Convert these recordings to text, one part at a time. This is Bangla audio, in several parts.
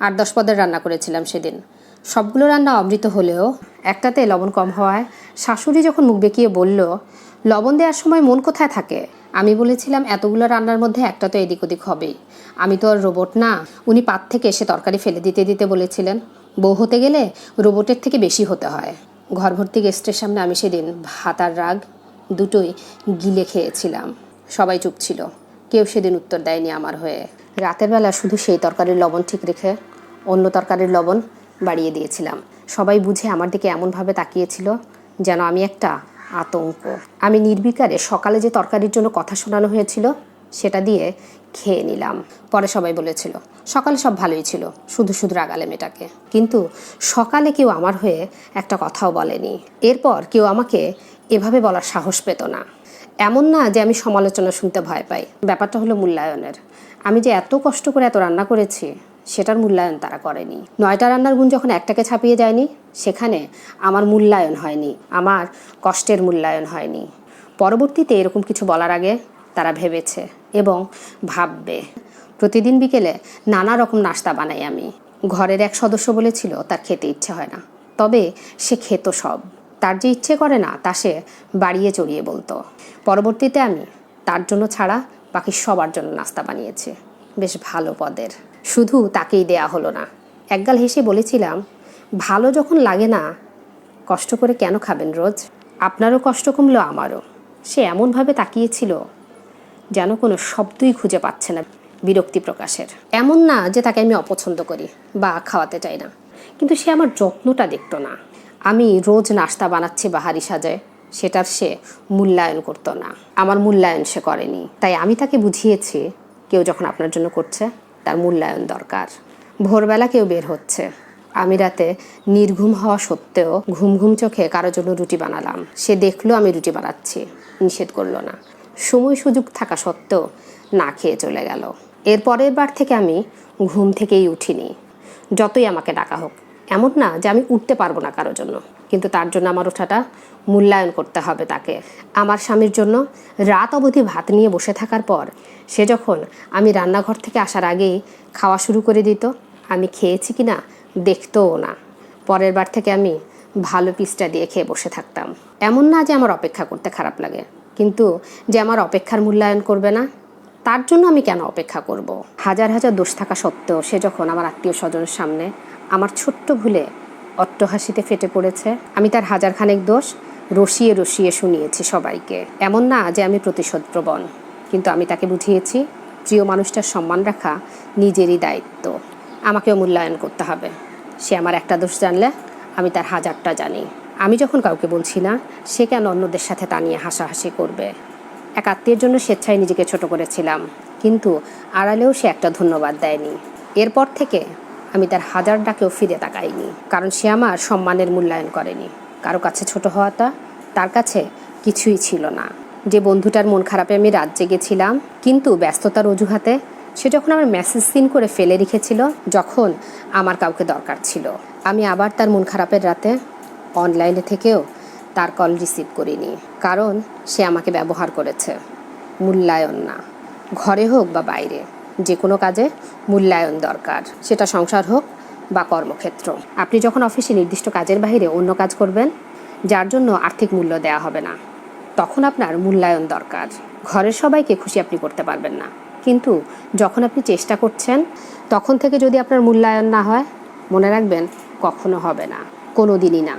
আট দশ পদের রান্না করেছিলাম সেদিন। সবগুলো রান্না অমৃত হলেও একটাতে লবণ কম হওয়ায় শাশুড়ি যখন মুখ বেঁকিয়ে বলল, লবণ দেওয়ার সময় মন কোথায় থাকে? আমি বলেছিলাম, এতগুলো রান্নার মধ্যে একটা তো এদিক ওদিক হবেই। আমি তো আর রোবট না। উনি পাত থেকে এসে তরকারি ফেলে দিতে দিতে বলেছিলেন, বউ হতে গেলে রোবটের থেকে বেশি হতে হয়। ঘর ভর্তি গেস্টের সামনে আমি সেদিন ভাত আর রাগ দুটোই গিলে খেয়েছিলাম। সবাই চুপ ছিল। কেউ সেদিন উত্তর দেয়নি আমার হয়ে। রাতের বেলা শুধু সেই তরকারির লবণ ঠিক রেখে অন্য তরকারির লবণ বাড়িয়ে দিয়েছিলাম। সবাই বুঝে আমার দিকে এমনভাবে তাকিয়েছিল যেন আমি একটা আতঙ্ক। আমি নির্বিকারে সকালে যে তরকারির জন্য কথা শোনানো হয়েছিল, সেটা দিয়ে খেয়ে নিলাম। পরে সবাই বলেছিল, সকালে সব ভালোই ছিল, শুধু শুধু রাগালে মেয়েটাকে। কিন্তু সকালে কেউ আমার হয়ে একটা কথাও বলেনি। এরপর কেউ আমাকে এভাবে বলার সাহস পেত না। এমন না যে আমি সমালোচনা শুনতে ভয় পাই। ব্যাপারটা হলো মূল্যায়নের। আমি যে এত কষ্ট করে এত রান্না করেছি, সেটার মূল্যায়ন তারা করেনি। নয়টা রান্নার গুণ যখন একটাকে ছাপিয়ে যায়নি, সেখানে আমার মূল্যায়ন হয়নি, আমার কষ্টের মূল্যায়ন হয়নি। পরবর্তীতে এরকম কিছু বলার আগে তারা ভেবেছে এবং ভাববে। প্রতিদিন বিকেলে নানা রকম নাস্তা বানাই আমি। ঘরের এক সদস্য বলেছিল, তার খেতে ইচ্ছে হয় না। তবে সে খেত সব। তার যে ইচ্ছে করে না, তা সে বাড়িয়ে চড়িয়ে বলতো। পরবর্তীতে আমি, তার জন্য ছাড়া বাকি সবার জন্য নাস্তা বানিয়েছে। বেশ ভালো পদের। শুধু তাকেই দেয়া হলো না। একগাল হেসে বলেছিলাম, ভালো যখন লাগে না, কষ্ট করে কেন খাবেন রোজ? আপনারও কষ্ট কমলো আমারও। সে এমনভাবে তাকিয়েছিল যেন কোনো শব্দই খুঁজে পাচ্ছে না বিরক্তি প্রকাশের। এমন না যে তাকে আমি অপছন্দ করি বা খাওয়াতে চাই না। কিন্তু সে আমার যত্নটা দেখতো না। আমি রোজ নাস্তা বানাচ্ছি বাহারি সাজায়। সেটার সে মূল্যায়ন করতো না। আমার মূল্যায়ন সে করেনি। তাই আমি তাকে বুঝিয়েছি, কেউ যখন আপনার জন্য করছে, তার মূল্যায়ন দরকার। ভোরবেলা কেউ বের হচ্ছে। আমি রাতে নির্ঘুম হওয়া সত্ত্বেও ঘুম ঘুম চোখে কারোর জন্য রুটি বানালাম। সে দেখল আমি রুটি বানাচ্ছি, নিষেধ করল না। সময় সুযোগ থাকা সত্ত্বেও না খেয়ে চলে গেল। এর পরের বার থেকে আমি ঘুম থেকেই উঠিনি। যতই আমাকে ডাকা হোক, এমন না যে আমি উঠতে পারব না কারোর জন্য। কিন্তু তার জন্য আমার ওঠাটা মূল্যায়ন করতে হবে তাকে। আমার স্বামীর জন্য রাত অবধি ভাত নিয়ে বসে থাকার পর সে যখন আমি রান্নাঘর থেকে আসার আগেই খাওয়া শুরু করে দিত, আমি খেয়েছি কি না দেখতও না। পরের বার থেকে আমি ভালো পিসটা দিয়ে খেয়ে বসে থাকতাম। এমন না যে আমার অপেক্ষা করতে খারাপ লাগে, কিন্তু যে আমার অপেক্ষার মূল্যায়ন করবে না, তার জন্য আমি কেন অপেক্ষা করব। হাজার হাজার দোষ থাকা সত্ত্বেও সে যখন আমার আত্মীয় স্বজনের সামনে আমার ছোট্ট ভুলে অট্টহাসিতে ফেটে পড়েছে। আমি তার হাজার খানেক দোষ রসিয়ে রসিয়ে শুনিয়েছি সবাইকে। এমন না যে আমি প্রতিশোধ প্রবণ কিন্তু আমি তাকে বুঝিয়েছি, প্রিয় মানুষটার সম্মান রাখা নিজেরই দায়িত্ব। আমাকেও মূল্যায়ন করতে হবে। সে আমার একটা দোষ জানলে আমি তার হাজারটা জানি। আমি যখন কাউকে বলছি না, সে কেন অন্যদের সাথে তা নিয়ে হাসাহাসি করবে? এক আত্মীয়ের জন্য স্বেচ্ছায় নিজেকে ছোট করেছিলাম, কিন্তু আড়ালেও সে একটা ধন্যবাদ দেয়নি। এরপর থেকে আমি তার হাজার ডাকেও ফিরে তাকাইনি, কারণ সে আমার সম্মানের মূল্যায়ন করেনি। কারও কাছে ছোট হওয়াটা তার কাছে কিছুই ছিল না। যে বন্ধুটার মন খারাপে আমি রাত জেগেছিলাম কিন্তু ব্যস্ততার অজুহাতে সে যখন আমার মেসেজ সিন করে ফেলে রেখেছিল, যখন আমার কাউকে দরকার ছিল। আমি আবার তার মন খারাপের রাতে অনলাইনে থেকেও তার কল রিসিভ করিনি, কারণ সে আমাকে ব্যবহার করেছে। মূল্যায়ন না। ঘরে হোক বা বাইরে যে কোনো কাজে মূল্যায়ন দরকার, সেটা সংসার হোক বা কর্মক্ষেত্র। আপনি যখন অফিসে নির্দিষ্ট কাজের বাইরে অন্য কাজ করবেন, যার জন্য আর্থিক মূল্য দেওয়া হবে না, তখন আপনার মূল্যায়ন দরকার। ঘরের সবাইকে খুশি আপনি করতে পারবেন না। কিন্তু যখন আপনি চেষ্টা করছেন, তখন থেকে যদি আপনার মূল্যায়ন না হয়, মনে রাখবেন কখনো হবে না কোনো দিনই না।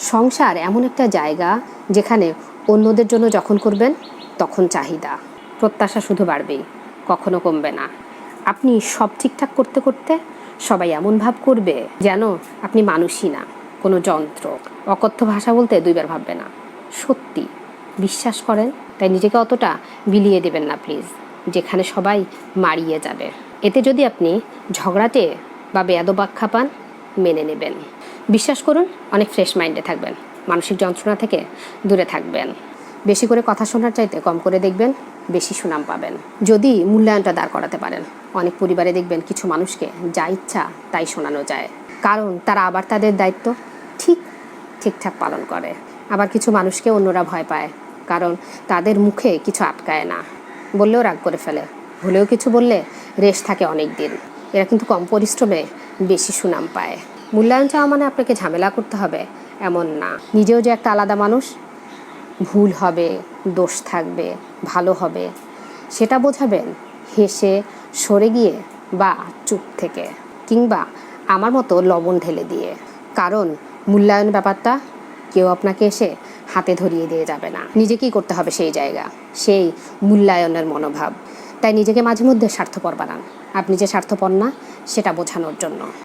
সংসার এমন একটা জায়গা যেখানে অন্যদের জন্য যখন করবেন, তখন চাহিদা, প্রত্যাশা শুধু বাড়বেই। কখনো কমবে না। আপনি সব ঠিকঠাক করতে করতে সবাই এমন ভাব করবে যেন আপনি মানুষই না, কোনো যন্ত্র। অকথ্য ভাষা বলতে দুইবার ভাববে না। সত্যি, বিশ্বাস করেন, তাই নিজেকে অতটা বিলিয়ে দেবেন না প্লিজ যেখানে সবাই মারিয়ে যাবে। এতে যদি আপনি ঝগড়াটে বা বেয়াদবাক্ষা পান, মেনে নেবেন। বিশ্বাস করুন, অনেক ফ্রেশ মাইন্ডে থাকবেন। মানসিক যন্ত্রণা থেকে দূরে থাকবেন। বেশি করে কথা শোনার চাইতে কম করে দেখবেন। বেশি সুনাম পাবেন। যদি মূল্যায়নটা দাঁড় করাতে পারেন। অনেক পরিবারে দেখবেন কিছু মানুষকে যা ইচ্ছা তাই শোনানো যায়। কারণ তারা আবার তাদের দায়িত্ব ঠিক ঠিকঠাক পালন করে। আবার কিছু মানুষকে অন্যরা ভয় পায়। কারণ তাদের মুখে কিছু আটকায় না। বললেও রাগ করে ফেলে। ভুলেও কিছু বললে রেশ থাকে অনেক দিন। এরা কিন্তু কম পরিশ্রমে বেশি সুনাম পায়। মূল্যায়ন চাওয়া মানে আপনাকে ঝামেলা করতে হবে, এমন না। নিজেও যে একটা আলাদা মানুষ ভুল হবে, দোষ থাকবে, ভালো হবে। সেটা বোঝাবেন হেসে সরে গিয়ে বা চুপ থেকে কিংবা আমার মতো লবণ ঢেলে দিয়ে। কারণ মূল্যায়ন ব্যাপারটা কেউ আপনাকে এসে হাতে ধরিয়ে দিয়ে যাবে না। নিজেকেই করতে হবে সেই জায়গা, সেই মূল্যায়নের মনোভাব। তাই নিজেকে মাঝে মধ্যে স্বার্থপর বানান। আপনি যে স্বার্থপর না, সেটা বোঝানোর জন্য।